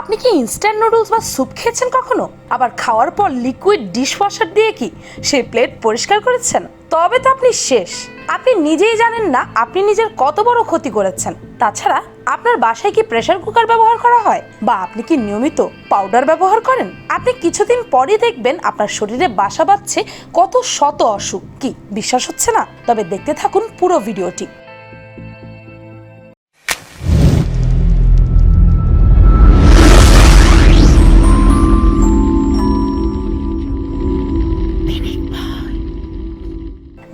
আপনি কি instant noodles বা স্যুপ খেয়েছেন কখনো? আবার খাওয়ার পর লিকুইড ডিশওয়াশার দিয়ে কি সেই প্লেট পরিষ্কার করেছেন? তবে তো আপনি শেষ। আপনি নিজেই জানেন না আপনি নিজের কত বড় ক্ষতি করেছেন। তাছাড়া আপনার বাসায় কি প্রেসার কুকার ব্যবহার করা হয়? বা আপনি কি নিয়মিত পাউডার ব্যবহার করেন? আপনি কিছুদিন পরই দেখবেন আপনার শরীরে বাসা বাঁধছে কত শত অসুখ। কি, বিশ্বাস হচ্ছে না? তবে দেখতে থাকুন পুরো ভিডিওটি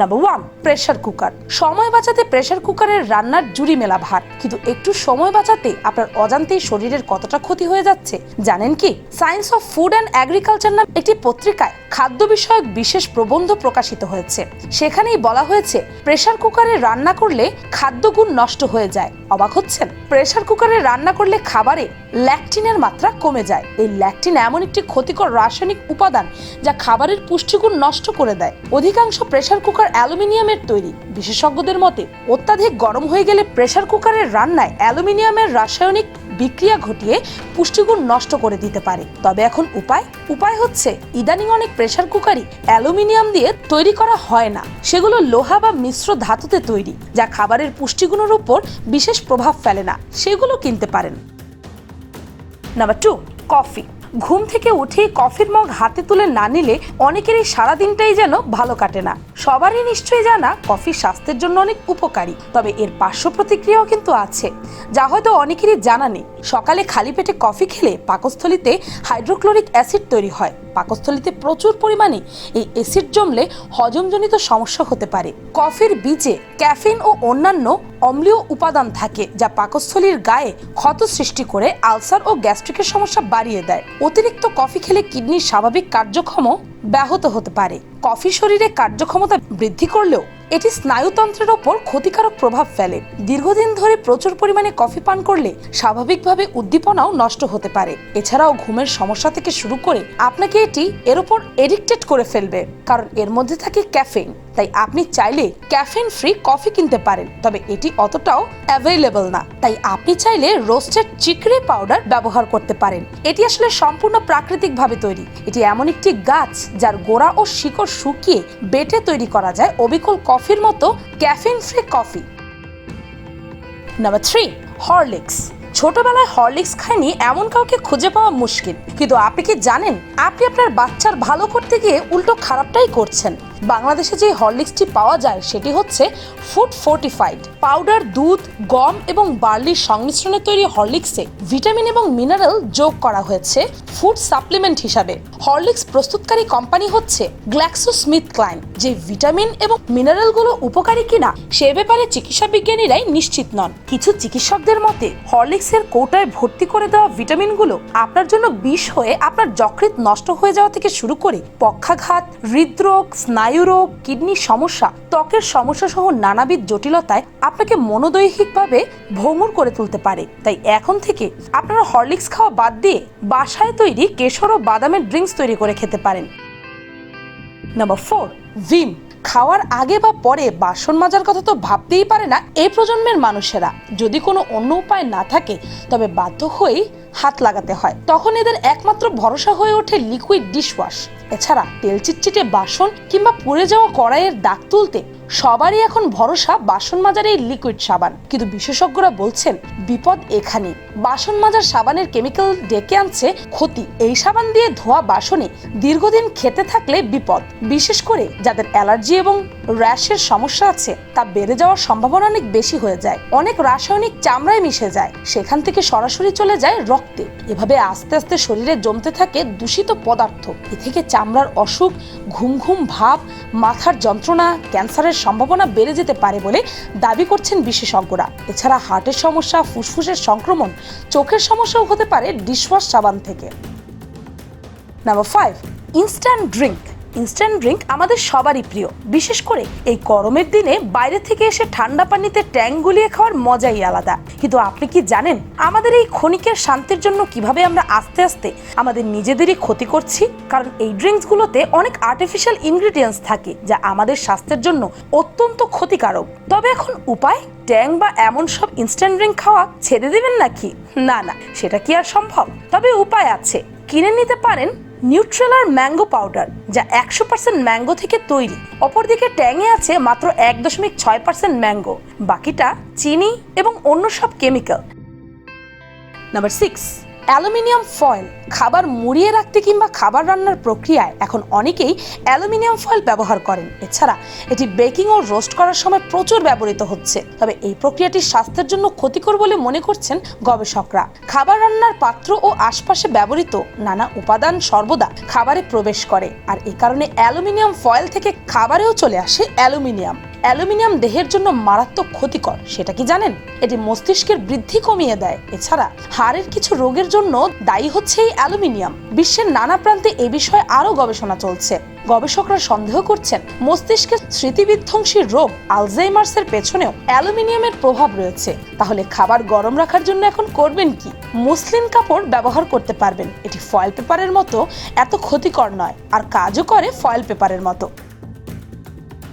নাম্বার ওয়ান প্রেসার কুকার সময় বাঁচাতে প্রেসার কুকারের রান্নার জুড়ি মেলা ভার। কিন্তু একটু সময় বাঁচাতে আপনার অজান্তেই শরীরের কতটা ক্ষতি হয়ে যাচ্ছে? জানেন কি? Science of food and agriculture নাম একটি পত্রিকায় খাদ্য বিষয়ক বিশেষ প্রবন্ধ প্রকাশিত হয়েছে। সেখানেই বলা হয়েছে প্রেসার কুকারে রান্না করলে খাদ্যগুণ নষ্ট হয়ে যায়। অবাক হচ্ছেন? প্রেসার কুকারে রান্না করলে খাবারে ল্যাকটিনের মাত্রা কমে যায়। এই ল্যাকটিন এমন একটি ক্ষতিকর রাসায়নিক উপাদান যা খাবারের পুষ্টিগুণ নষ্ট করে দেয়। অধিকাংশ প্রেসার কুকার অ্যালুমিনিয়ামের তৈরি। বিশেষজ্ঞদের মতে, অত্যাধিক গরম হয়ে গেলে প্রেসার কুকারের রান্নায় অ্যালুমিনিয়ামের রাসায়নিক বিক্রিয়া ঘটিয়ে পুষ্টিগুণ নষ্ট করে দিতে পারে। তবে এখন উপায়? উপায় হচ্ছে, ইদানিং অনেক প্রেসার কুকারই অ্যালুমিনিয়াম দিয়ে তৈরি করা হয় না। সেগুলো লোহা বা মিশ্র ধাতুতে তৈরি, যা খাবারের পুষ্টিগুণের উপর বিশেষ প্রভাব ফেলে না। সেগুলো কিনতে পারেন। Number two, coffee. ঘুম থেকে উঠে কফির মগ হাতে তুলে না নিলে অনেকেরই সারা দিনটাই যেন ভালো কাটে না। সবারই নিশ্চয়ই জানা কফি স্বাস্থ্যের জন্য অনেক উপকারী, তবে এর পার্শ্ব প্রতিক্রিয়াও কিন্তু আছে। যা হয়তো অনেকেরই জানা নেই। সকালে খালি পেটে কফি খেলে পাকস্থলিতে হাইড্রোক্লোরিক অ্যাসিড তৈরি হয়। পাকস্থলিতে প্রচুর পরিমাণে এই অ্যাসিড জমলে হজমজনিত সমস্যা হতে পারে। কফির বীজে ক্যাফিন ও অন্যান্য অম্লীয় উপাদান থাকে যা পাকস্থলীর গায়ে ক্ষত সৃষ্টি করে আলসার ও গ্যাস্ট্রিকের সমস্যা বাড়িয়ে দেয়। অতিরিক্ত কফি খেলে কিডনির স্বাভাবিক কার্যক্ষম ব্যাহত হতে পারে। কফি শরীরে কার্যক্ষমতা বৃদ্ধি করলেও এটি স্নায়ুতন্ত্রের ওপর ক্ষতিকারক প্রভাব ফেলে। দীর্ঘদিন ধরে প্রচুর পরিমাণে কফি পান করলে স্বাভাবিকভাবে উদ্দীপনাও নষ্ট হতে পারে। এছাড়াও ঘুমের সমস্যা থেকে শুরু করে আপনাকে এটি এর ওপর এডিক্টেড করে ফেলবে, কারণ এর মধ্যে থাকে ক্যাফেইন। তাই আপনি চাইলে ক্যাফেইন ফ্রি কফি কিনতে পারেন, তবে এটি অতটাও অ্যাভেলেবল না। তাই আপনি চাইলে রোস্টেড চিকরে পাউডার ব্যবহার করতে পারেন। এটি আসলে সম্পূর্ণ প্রাকৃতিকভাবে তৈরি। এটি এমন একটি গাছ যার গোড়া ও শিকড় শুকিয়ে বেটে তৈরি করা যায় অবিকল কফির মতো caffeine free coffee. Number three Horlicks ছোটবেলায় হরলিক্স খায়নি এমন কাউকে খুঁজে পাওয়া মুশকিল। কিন্তু আপনি কি জানেন, আপনি আপনার বাচ্চার ভালো করতে গিয়ে উল্টো খারাপটাই করছেন? বাংলাদেশে যে হরলিক্সটি পাওয়া যায়, সেটি হচ্ছে ফুড ফোর্টিফাইড পাউডার, দুধ, গম এবং বার্লির সংমিশ্রণে তৈরি হরলিক্সে ভিটামিন এবং মিনারেল যোগ করা হয়েছে ফুড সাপ্লিমেন্ট হিসাবে। হরলিক্স প্রস্তুতকারী কোম্পানি হচ্ছে গ্ল্যাক্সো স্মিথ ক্লাইন যে ভিটামিন এবং মিনারেলগুলো উপকারী কিনা, সে ব্যাপারে চিকিৎসা বিজ্ঞানীরাই নিশ্চিত নন। কিছু চিকিৎসকদের মতে, হরলিক্সের কৌটায় ভর্তি করে দেওয়া ভিটামিনগুলো আপনার জন্য বিষ হয়ে আপনার যকৃৎ নষ্ট হয়ে যাওয়া থেকে শুরু করে পক্ষাঘাত, হৃদরোগ স্নায়ুরোগ কিডনির সমস্যা, ত্বকের সমস্যা সহ নানাবিধ জটিলতায় আপনাকে মনোদৈহিকভাবে ভঙ্গুর করে তুলতে পারে। তাই এখন থেকে আপনারা হরলিক্স খাওয়া বাদ দিয়ে বাসায় তৈরি কেশর ও বাদামের ড্রিঙ্কস তৈরি করে খেতে পারেন। নাম্বার ফোর ভিম খাওয়ার আগে বা পরে বাসন মাজার কথা তো ভাবতেই পারে না এই প্রজন্মের মানুষেরা। যদি কোনো অন্য উপায় না থাকে, তবে বাধ্য হয়েই হাত লাগাতে হয়। তখন এদের একমাত্র ভরসা হয়ে ওঠে লিকুইড ডিশওয়াশ এছাড়া তেল চিটচিটে বাসন কিংবা পুড়ে যাওয়া কড়াইয়ের দাগ তুলতে সবারই এখন ভরসা বাসন মাজার এই লিকুইড সাবান। কিন্তু বিশেষজ্ঞরা বলছেন, বিপদ এখানে বাসন মাজার সাবানের কেমিক্যাল ডেকে আনছে ক্ষতি। এই সাবান দিয়ে ধোয়া বাসনে দীর্ঘদিন খেতে থাকলে বিপদ। বিশেষ করে যাদের অ্যালার্জি এবং র্যাশের সমস্যা আছে, তা বেড়ে যাওয়ার সম্ভাবনা অনেক বেশি হয়ে যায়। অনেক রাসায়নিক চামড়ায় মিশে যায়। সেখান থেকে সরাসরি চলে যায় রক্তে। এভাবে আস্তে আস্তে শরীরে জমতে থাকে দূষিত পদার্থ। এ থেকে চামড়ার অসুখ, ঘুম ঘুম ভাব, মাথার যন্ত্রণা, ক্যান্সারের সম্ভাবনা বেড়ে যেতে পারে বলে দাবি করছেন বিশেষজ্ঞরা। এছাড়া হার্টের সমস্যা, ফুসফুসের সংক্রমণ, চোখের সমস্যাও হতে পারে ডিশওয়াশ, সাবান থেকে। Number five instant drink instant drink আমাদের সবারই প্রিয়। বিশেষ করে এই গরমের দিনে বাইরে থেকে এসে ঠান্ডা পানিতে ট্যাঙ্ক গুলিয়ে খাওয়ার মজাই আলাদা। কিন্তু আপনি কি জানেন, আমাদের এই ক্ষণিকের শান্তির জন্য কীভাবে আমরা আস্তে আস্তে আমাদের নিজেদেরই ক্ষতি করছি? কারণ এই ড্রিঙ্কসগুলোতে অনেক আর্টিফিশিয়াল ইনগ্রিডিয়েন্টস থাকে, যা আমাদের স্বাস্থ্যের জন্য অত্যন্ত ক্ষতিকারক। তবে এখন উপায়? ট্যাং বা এমন সব ইনস্ট্যান্ট ড্রিঙ্ক খাওয়া ছেড়ে দেবেন নাকি? না না, সেটা কি আর সম্ভব? তবে উপায় আছে। কিনে নিতে পারেন নিউট্রেলার ম্যাঙ্গো পাউডার, যা একশো পার্সেন্ট ম্যাঙ্গো থেকে তৈরি। অপরদিকে ট্যাঙে আছে মাত্র এক দশমিক ছয় পার্সেন্ট ম্যাঙ্গো। বাকিটা চিনি এবং অন্য সব chemical. Number six, aluminium foil. খাবার মুড়িয়ে রাখতে কিংবা খাবার রান্নার প্রক্রিয়ায় এখন অনেকেই অ্যালুমিনিয়াম ফয়েল ব্যবহার করেন। এছাড়া এটি বেকিং ও রোস্ট করার সময় প্রচুর ব্যবহৃত হচ্ছে। তবে এই প্রক্রিয়াটি স্বাস্থ্যের জন্য ক্ষতিকর বলে মনে করছেন গবেষকরা। খাবার রান্নার পাত্র ও আশপাশে ব্যবহৃত নানা উপাদান সর্বদা খাবারে প্রবেশ করে। আর এ কারণে অ্যালুমিনিয়াম ফয়েল থেকে খাবারেও চলে আসে অ্যালুমিনিয়াম। অ্যালুমিনিয়াম দেহের জন্য মারাত্মক ক্ষতিকর, সেটা কি জানেন? এটি মস্তিষ্কের বৃদ্ধি কমিয়ে দেয়। এছাড়া হাড়ের কিছু রোগের জন্য দায়ী হচ্ছে এই অ্যালুমিনিয়াম। বিশ্বের নানা প্রান্তে এ বিষয়ে আরও গবেষণা চলছে। গবেষকরা সন্দেহ করছেন, মস্তিষ্কের স্মৃতিবিধ্বংসী রোগ আলজাইমার্সের পেছনেও অ্যালুমিনিয়ামের প্রভাব রয়েছে। তাহলে খাবার গরম রাখার জন্য এখন করবেন কি? মুসলিম কাপড় ব্যবহার করতে পারবেন। এটি ফয়েল পেপারের মতো, এত ক্ষতিকর নয়। আর কাজও করে ফয়েল পেপারের মতো।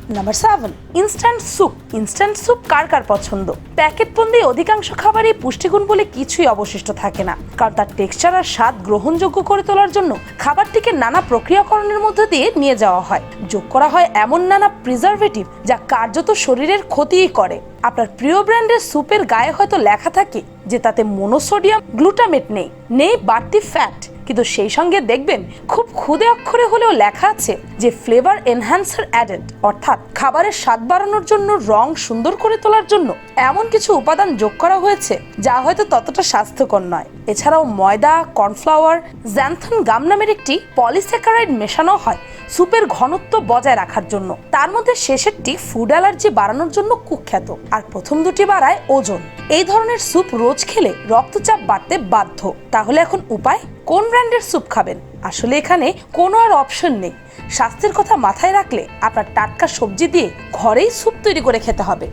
Number seven instant soup instant soup কার কার পছন্দ? প্যাকেট প্যাকেটবন্দি অধিকাংশ খাবারই পুষ্টিগুণ বলে কিছুই অবশিষ্ট থাকে না। কারণ তার টেক্সচার আর স্বাদ গ্রহণযোগ্য করে তোলার জন্য খাবারটিকে নানা প্রক্রিয়াকরণের মধ্যে দিয়ে নিয়ে যাওয়া হয়। যোগ করা হয় এমন নানা প্রিজারভেটিভ যা কার্যত শরীরের ক্ষতিই করে। আপনার প্রিয় ব্র্যান্ডের স্যুপের গায়ে হয়তো লেখা থাকে যে তাতে মোনোসোডিয়াম গ্লুটামেট নেই নেই বাড়তি ফ্যাট কিন্তু সেই সঙ্গে দেখবেন খুব ক্ষুদে অক্ষরে হলেও লেখা আছে যে ফ্লেভার এনহ্যান্সার অ্যাডেড অর্থাৎ খাবারের স্বাদ বাড়ানোর জন্য রং সুন্দর করে তোলার জন্য এমন কিছু উপাদান যোগ করা হয়েছে যা হয়তো ততটা স্বাস্থ্যকর নয়। এছাড়াও ময়দা কর্নফ্লাওয়ার জ্যান্থন গাম নামের একটি পলিস্যাকারাইড মেশানো হয় স্যুপের ঘনত্ব বজায় রাখার জন্য। তার মধ্যে শেষেরটি ফুড অ্যালার্জি বাড়ানোর জন্য কুখ্যাত, আর প্রথম দুটি বাড়ায় ওজন। এই ধরনের স্যুপ রোজ খেলে রক্তচাপ বাড়তে বাধ্য। তাহলে এখন উপায়, কোন ব্র্যান্ডের স্যুপ খাবেন? আসলে এখানে কোনো আর অপশন নেই। স্বাস্থ্যের কথা মাথায় রাখলে আপনার টাটকা সবজি দিয়ে ঘরেই স্যুপ তৈরি করে খেতে হবে।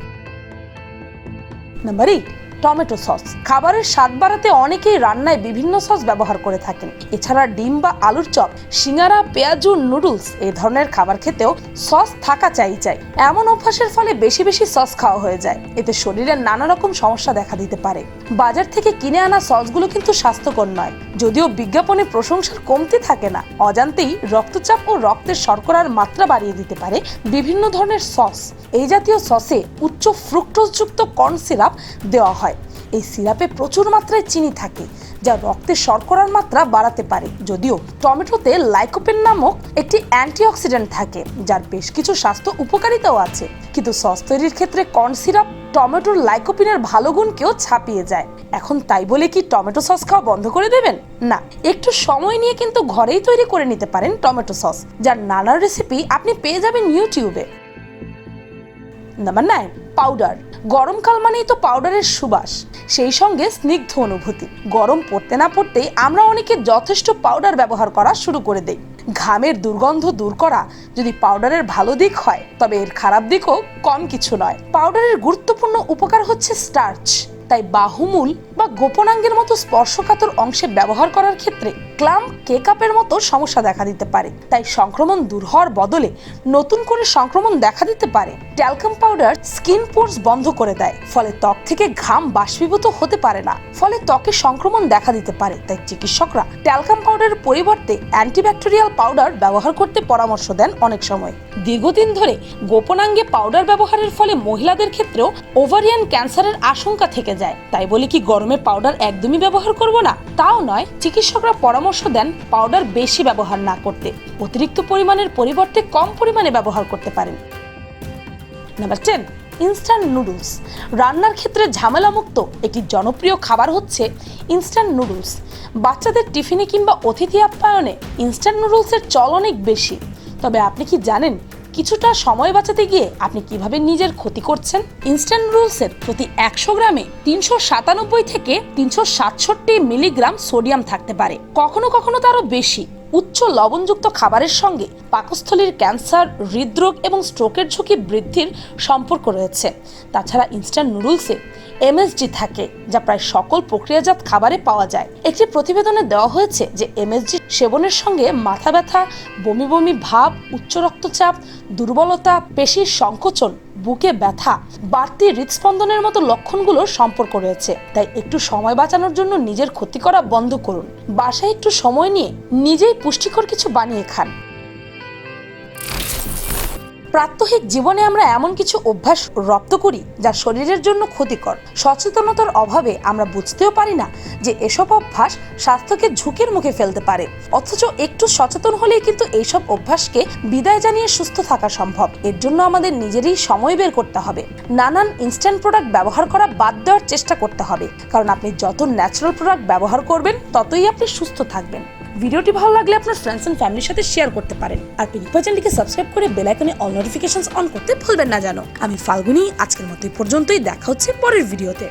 Number eight tomato sauce. খাবারের স্বাদ বাড়াতে অনেকেই রান্নায় বিভিন্ন সস ব্যবহার করে থাকেন। এছাড়া ডিম বা আলুর চপ, সিঙ্গারা, পেঁয়াজু, নুডলস এ ধরনের খাবার খেতেও সস থাকা চাই চাই। এমন অভ্যাসের ফলে বেশি বেশি সস খাওয়া হয়ে যায়। এতে শরীরের নানা রকম সমস্যা দেখা দিতে পারে। বাজার থেকে কিনে আনা সসগুলো কিন্তু স্বাস্থ্যকর নয়। যদিও বিজ্ঞাপনে প্রশংসার কমতি থাকে না, অজান্তেই রক্তচাপ ও রক্তের শর্করার মাত্রা বাড়িয়ে দিতে পারে বিভিন্ন ধরনের সস। এই জাতীয় সসে উচ্চ ফ্রুক্টোজযুক্ত কর্ন সিরাপ দেওয়া হয়। এই সিরাপে প্রচুর মাত্রায় চিনি থাকে। যা রক্তে শর্করার মাত্রা বাড়াতে পারে। যদিও টমেটোতে লাইকোপেন নামক একটি অ্যান্টিঅক্সিডেন্ট থাকে, যার বেশ কিছু স্বাস্থ্য উপকারিতাও আছে। কিন্তু সস তৈরির ক্ষেত্রে কর্ন সিরাপ টমেটোর লাইকোপিনের ভালো গুণকেও ছাপিয়ে যায়। এখন তাই বলে কি টমেটো সস খাওয়া বন্ধ করে দেবেন? না, একটু সময় নিয়ে কিন্তু ঘরেই তৈরি করে নিতে পারেন টমেটো সস, যার নানা রেসিপি আপনি পেয়ে যাবেন ইউটিউবে নাম্বার নাইন পাউডার গরমকাল মানেই তো পাউডারের সুবাস। সেই সঙ্গে স্নিগ্ধ অনুভূতি। গরম পড়তে না পড়তেই আমরা অনেকে যথেষ্ট পাউডার ব্যবহার করা শুরু করে দেই। ঘামের দুর্গন্ধ দূর করা যদি পাউডারের ভালো দিক হয়, তবে এর খারাপ দিকও কম কিছু নয়। পাউডারের গুরুত্বপূর্ণ উপকার হচ্ছে স্টার্চ তাই বাহুমূল বা গোপনাঙ্গের মতো স্পর্শকাতর অংশে ব্যবহার করার ক্ষেত্রে ক্লাম কেকআপের মতো সমস্যা দেখা দিতে পারে। তাই সংক্রমণ দূর হওয়ার বদলে নতুন করে সংক্রমণ দেখা দিতে পারে। ট্যালকাম পাউডার স্কিন পোর্স বন্ধ করে দেয়। ফলে ত্বক থেকে ঘাম বাষ্পীভূত হতে পারে না। ফলে ত্বকে সংক্রমণ দেখা দিতে পারে। তাই চিকিৎসকরা ট্যালকাম পাউডারের পরিবর্তে অ্যান্টিব্যাকটেরিয়াল পাউডার ব্যবহার করতে পরামর্শ দেন অনেক সময়। দীর্ঘদিন ধরে গোপনাঙ্গে পাউডার ব্যবহারের ফলে মহিলাদের ক্ষেত্রেও ওভারিয়ান ক্যান্সারের আশঙ্কা থেকে যায়। তাই বলে কি গরমে পাউডার একদমই ব্যবহার করব না। তাও নয়, চিকিৎসকরা পরামর্শ দেন পাউডার বেশি ব্যবহার না করতে। অতিরিক্ত পরিমাণের পরিবর্তে কম পরিমাণে ব্যবহার করতে পারেন। নাম্বার টেন ইনস্ট্যান্ট নুডলস রান্নার ক্ষেত্রে ঝামেলামুক্ত একটি জনপ্রিয় খাবার হচ্ছে ইনস্ট্যান্ট নুডলস বাচ্চাদের টিফিনে কিংবা অতিথি আপ্যায়নে ইনস্ট্যান্ট নুডলসের চল অনেক বেশি। তবে আপনি কি জানেন কিছুটা সময় বাঁচাতে গিয়ে আপনি কীভাবে নিজের ক্ষতি করছেন? ইনস্ট্যান্ট রুলসের প্রতি একশো গ্রামে তিনশো সাতানব্বই থেকে তিনশো সাতষট্টি মিলিগ্রাম সোডিয়াম থাকতে পারে। কখনো কখনো তারও বেশি। উচ্চ লবণযুক্ত খাবারের সঙ্গে পাকস্থলীর ক্যান্সার, হৃদরোগ এবং স্ট্রোকের ঝুঁকি বৃদ্ধির সম্পর্ক রয়েছে। তাছাড়া ইনস্ট্যান্ট নুডলসে এমএসজি থাকে, যা প্রায় সকল প্রক্রিয়াজাত খাবারে পাওয়া যায়। একটি প্রতিবেদনে দেওয়া হয়েছে যে এমএসজি সেবনের সঙ্গে মাথা ব্যথা, বমি বমি ভাব, উচ্চ রক্তচাপ, দুর্বলতা, পেশির সংকোচন বুকে ব্যথা, বাড়তি হৃদস্পন্দনের মতো লক্ষণগুলোর সম্পর্ক রয়েছে। তাই একটু সময় বাঁচানোর জন্য নিজের ক্ষতি করা বন্ধ করুন। বাসায় একটু সময় নিয়ে নিজেই পুষ্টিকর কিছু বানিয়ে খান। প্রাত্যহিক জীবনে আমরা এমন কিছু অভ্যাস রপ্ত করি যা শরীরের জন্য ক্ষতিকর। সচেতনতার অভাবে আমরা বুঝতেও পারি না যে এসব অভ্যাস স্বাস্থ্যকে ঝুঁকির মুখে ফেলতে পারে। অথচ একটু সচেতন হলেই কিন্তু এইসব অভ্যাসকে বিদায় জানিয়ে সুস্থ থাকা সম্ভব। এর জন্য আমাদের নিজেরই সময় বের করতে হবে। নানান ইনস্ট্যান্ট প্রোডাক্ট ব্যবহার করা বাদ দেওয়ার চেষ্টা করতে হবে। কারণ আপনি যত ন্যাচারাল প্রোডাক্ট ব্যবহার করবেন, ততই আপনি সুস্থ থাকবেন। ভিডিওটি ভালো লাগলে আপনার ফ্রেন্ডস অ্যান্ড ফ্যামিলির সাথে শেয়ার করতে পারেন। আর পিনিপা চ্যানেলটিকে সাবস্ক্রাইব করে বেল আইকনে অল নোটিফিকেশনস অন করতে ভুলবেন না জানো আমি ফাল্গুনি, আজকের মতো পর্যন্তই। দেখা হচ্ছে পরের ভিডিওতে